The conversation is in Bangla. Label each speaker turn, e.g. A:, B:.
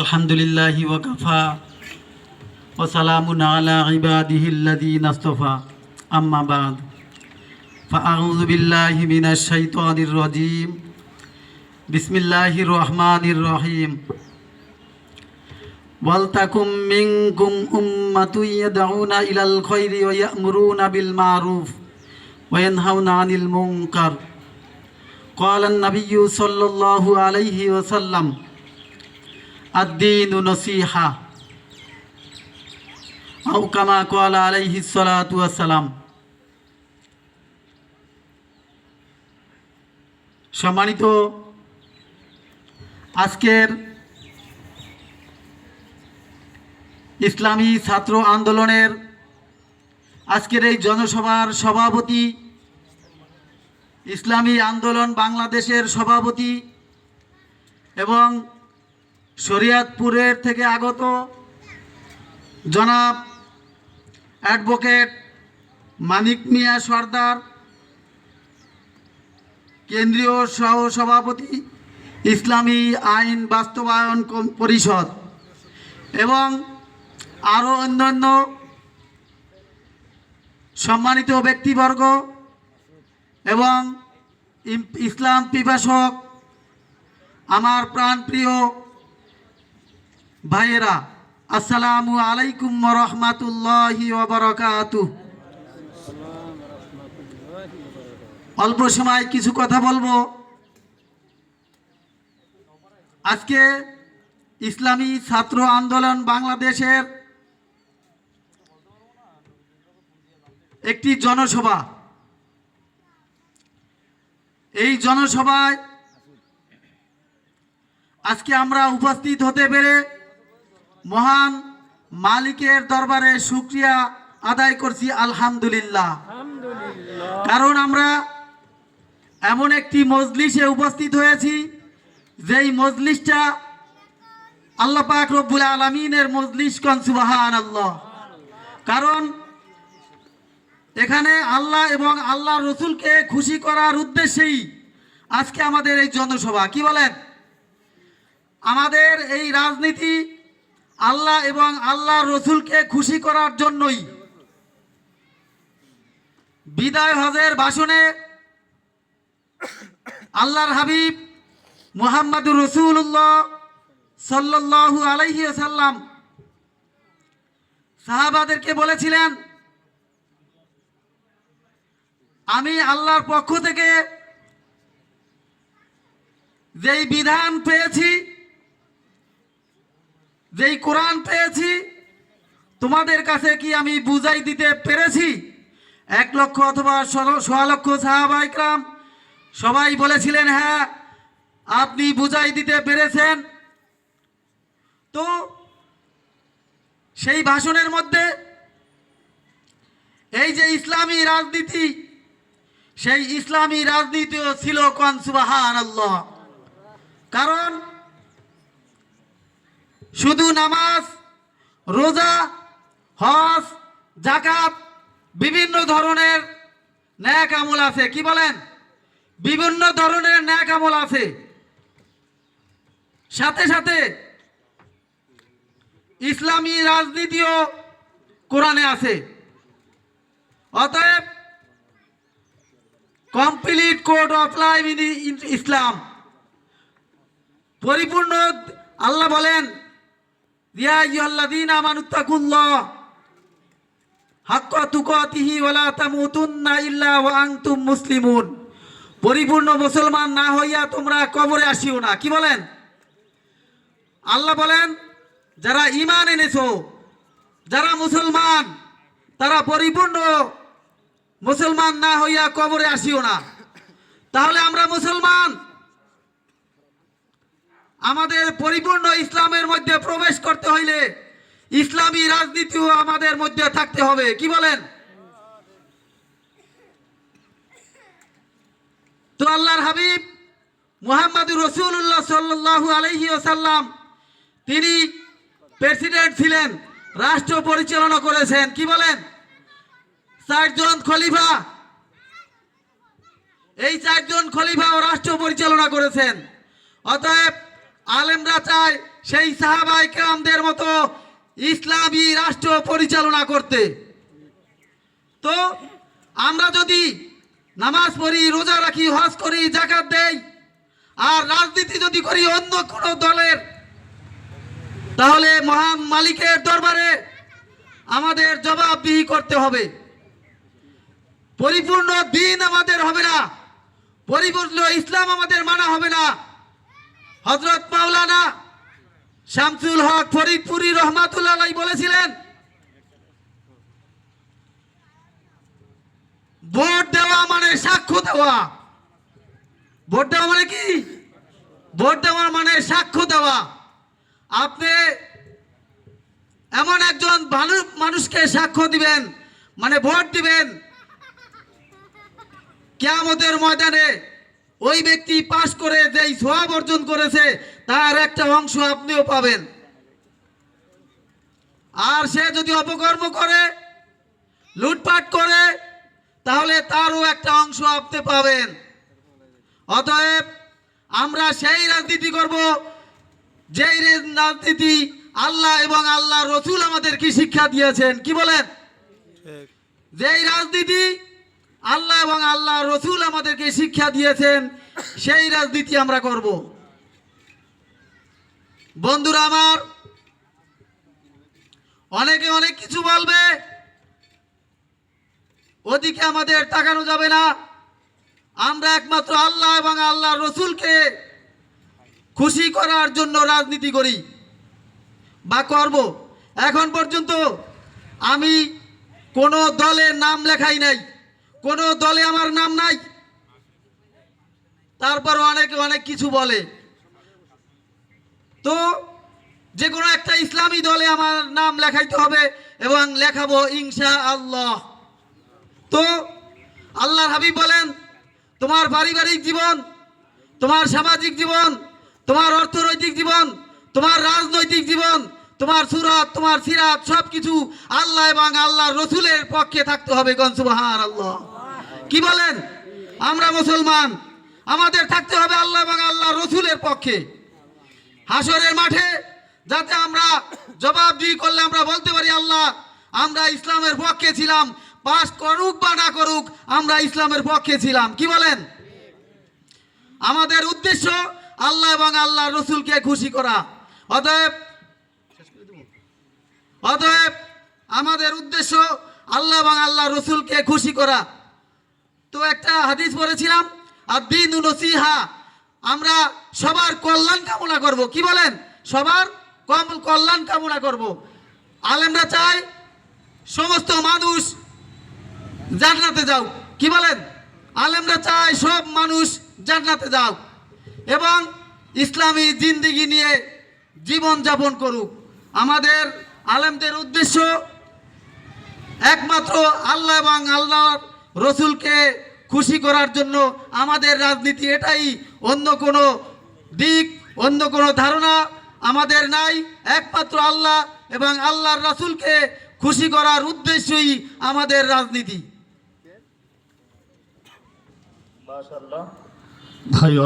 A: আলহামদুলিল্লাহি ওয়াকাফা ওসালামুন আলা ইবাদিহিল্লাযীনা ইসতাফা আম্মা বাদ فأعوذ بالله من الشيطان الرجيم بسم الله الرحمن الرحيم ولتكن منكم أمة يدعون إلى الخير ويأمرون بالمعروف وينهون عن المنكر قال النبي صلى الله عليه وسلم الدين نصيحة أو كما قال عليه الصلاة والسلام সম্মানিত আজকের ইসলামী ছাত্র আন্দোলনের আজকের এই জনসভার সভাপতি ইসলামী আন্দোলন বাংলাদেশের সভাপতি এবং শরিয়াতপুরের থেকে আগত জনাব অ্যাডভোকেট মানিক মিয়া সর্দার, কেন্দ্রীয় সহ সভাপতি ইসলামী আইন বাস্তবায়ন পরিষদ এবং আরও অন্যান্য সম্মানিত ব্যক্তিবর্গ এবং ইসলাম পিপাসক, আমার প্রাণপ্রিয় ভাইয়েরা, আসসালামু আলাইকুম রহমাতুল্লাহি অল্প সময় কিছু কথা বলব। আজকে ইসলামী ছাত্র আন্দোলন বাংলাদেশের একটি জনসভা। এই জনসভায় আজকে আমরা উপস্থিত হতে পেরে মহান মালিকের দরবারে শুক্রিয়া আদায় করছি আলহামদুলিল্লাহ। কারণ আমরা এমন একটি মজলিসে উপস্থিত হয়েছি যেই মজলিসটা আল্লাহ পাক রব্বুল আলমিনের মজলিস কন সুবাহান আল্লাহ কারণ এখানে আল্লাহ এবং আল্লাহ রসুলকে খুশি করার উদ্দেশ্যেই আজকে আমাদের এই জনসভা। কি বলেন? আমাদের এই রাজনীতি আল্লাহ এবং আল্লাহ রসুলকে খুশি করার জন্যই বিদায় হজের ভাষণে আল্লাহর হাবিব মুহাম্মাদুর রসুল্লাহ সাল্লাল্লাহু আলাইহি সাল্লাম সাহাবাদেরকে বলেছিলেন, আমি আল্লাহর পক্ষ থেকে যেই বিধান পেয়েছি যেই কোরআন পেয়েছি, তোমাদের কাছে কি আমি বুঝাই দিতে পেরেছি? এক লক্ষ অথবা সোয়া লক্ষ সাহাবাইকরাম সবাই বলেছিলেন হ্যাঁ আপনি বুঝাই দিতে পেরেছেন। তো সেই ভাষণের মধ্যে এই যে ইসলামী রাজনীতি, সেই ইসলামী রাজনীতিও ছিল কনসুবাহান কারণ শুধু নামাজ, রোজা, হজ জাকাত বিভিন্ন ধরনের ন্যাক আমল আছে। কি বলেন? বিভিন্ন ধরনের ন্যাক আমল আছে। সাথে সাথে ইসলামী রাজনীতিও কোরআনে আছে। অতএব complete code of life in Islam. পরিপূর্ণ আল্লাহ বলেন পরিপূর্ণ মুসলমান না হইয়া তোমরা কবরে আসিও না। কি বলেন? আল্লাহ বলেন, যারা ইমান এনেছো, যারা মুসলমান, তারা পরিপূর্ণ মুসলমান না হইয়া কবরে আসিও না। তাহলে আমরা মুসলমান আমাদের পরিপূর্ণ ইসলামের মধ্যে প্রবেশ করতে হইলে ইসলামী রাজনীতিও আমাদের মধ্যে থাকতে হবে। কি বলেন? তো আল্লাহর হাবিব মুহাম্মাদুর রসুল্লাহ সাল্লাল্লাহু আলাইহি ওসাল্লাম তিনি প্রেসিডেন্ট ছিলেন, রাষ্ট্র পরিচালনা করেছেন। কি বলেন? চারজন খলিফা। এই চারজন খলিফা ও রাষ্ট্র পরিচালনা করেছেন। অতএব আলেমরা চায় সেই সাহাবাই কেরামদের মতো ইসলামী রাষ্ট্র পরিচালনা করতে। তো আমরা যদি নামাজ পড়ি, রোজা রাখি, হজ করি, জাকাত দেই, আর রাজনীতি যদি করি অন্য কোনো দলের, তাহলে মহান মালিকের দরবারে আমাদের জবাবদিহি করতে হবে। পরিপূর্ণ দিন আমাদের হবে না, পরিপূর্ণ ইসলাম আমাদের মানা হবে না। হজরত মাওলানা শামসুল হক ফরিদপুরি রহমাতুল্লাহ বলেছিলেন, ভোট দেওয়া মানে সাক্ষ্য দেওয়া। ভোট দেওয়া মানে কি? ভোট দেওয়া মানে সাক্ষ্য দেওয়া। আপনি এমন একজন মানুষকে সাক্ষ্য দিবেন মানে ভোট দিবেন, কেয়ামতের ময়দানে ওই ব্যক্তি পাশ করে যেই সোয়াব অর্জন করেছে তার একটা অংশ আপনিও পাবেন। আর সে যদি অপকর্ম করে লুটপাট করে তাহলে তারও একটা অংশ আপনি পাবেন। অতএব আমরা সেই রাজনীতি করব যেই রাজনীতি আল্লাহ এবং আল্লাহ রসুল আমাদেরকে শিক্ষা দিয়েছেন কি বলেন? যেই রাজনীতি আল্লাহ এবং আল্লাহ রসুল আমাদেরকে শিক্ষা দিয়েছেন, সেই রাজনীতি আমরা করব। বন্ধুরা আমার, অনেকে অনেক কিছু বলবে, ওদিকে আমাদের তাকানো যাবে না। আমরা একমাত্র আল্লাহ এবং আল্লাহ রসুলকে খুশি করার জন্য রাজনীতি করি বা করব। এখন পর্যন্ত আমি কোনো দলে নাম লেখাই নাই। কোনো দলে আমার নাম নাই। তারপর অনেকে, অনেক কিছু বলে। তো যে কোনো একটা ইসলামী দলে আমার নাম লেখাইতে হবে এবং লেখাবো ইনশা আল্লাহ তো আল্লাহর হাবিব বলেন, তোমার পারিবারিক জীবন, তোমার সামাজিক জীবন, তোমার অর্থনৈতিক জীবন, তোমার রাজনৈতিক জীবন তোমার সুরত, তোমার সিরাত সব কিছু আল্লাহ এবং আল্লাহ রসুলের পক্ষে থাকতে হবে গনসুবাহার আল্লাহ কি বলেন? আমরা মুসলমান, আমাদের থাকতে হবে আল্লাহ এবং আল্লাহ রসুলের পক্ষে। হাসরের মাঠে যাতে আমরা জবাবদিহি করলে আমরা বলতে পারি, আল্লাহ, আমরা ইসলামের পক্ষে ছিলাম, পাস করুক বা না করুক, আমরা ইসলামের পক্ষে ছিলাম। কি বলেন? আমাদের উদ্দেশ্য আল্লাহ এবং আল্লাহ রসুলকে খুশি করা। অতএব অতএব আমাদের উদ্দেশ্য আল্লাহ এবং আল্লাহ রসুলকে খুশি করা। তো একটা হাদিস পড়েছিলাম আর দিন আমরা সবার কল্যাণ কামনা করব। কি বলেন? সবার কম কল্যাণ কামনা করব। আলেমরা চাই সমস্ত মানুষ জান্নাতে যাও। কি বলেন? আলেমরা চায় সব মানুষ জান্নাতে যাও এবং ইসলামী জিন্দিগি নিয়ে জীবন যাপন করুক। আমাদের আলেমদের উদ্দেশ্য একমাত্র আল্লাহ এবং আল্লাহর রসুলকে খুশি করার জন্য আমাদের রাজনীতি এটাই। অন্য কোনো দিক অন্য কোনো ধারণা আমাদের নাই। একমাত্র আল্লাহ এবং আল্লাহর রাসূলকে খুশি করার উদ্দেশ্যই আমাদের রাজনীতি।
B: ভাই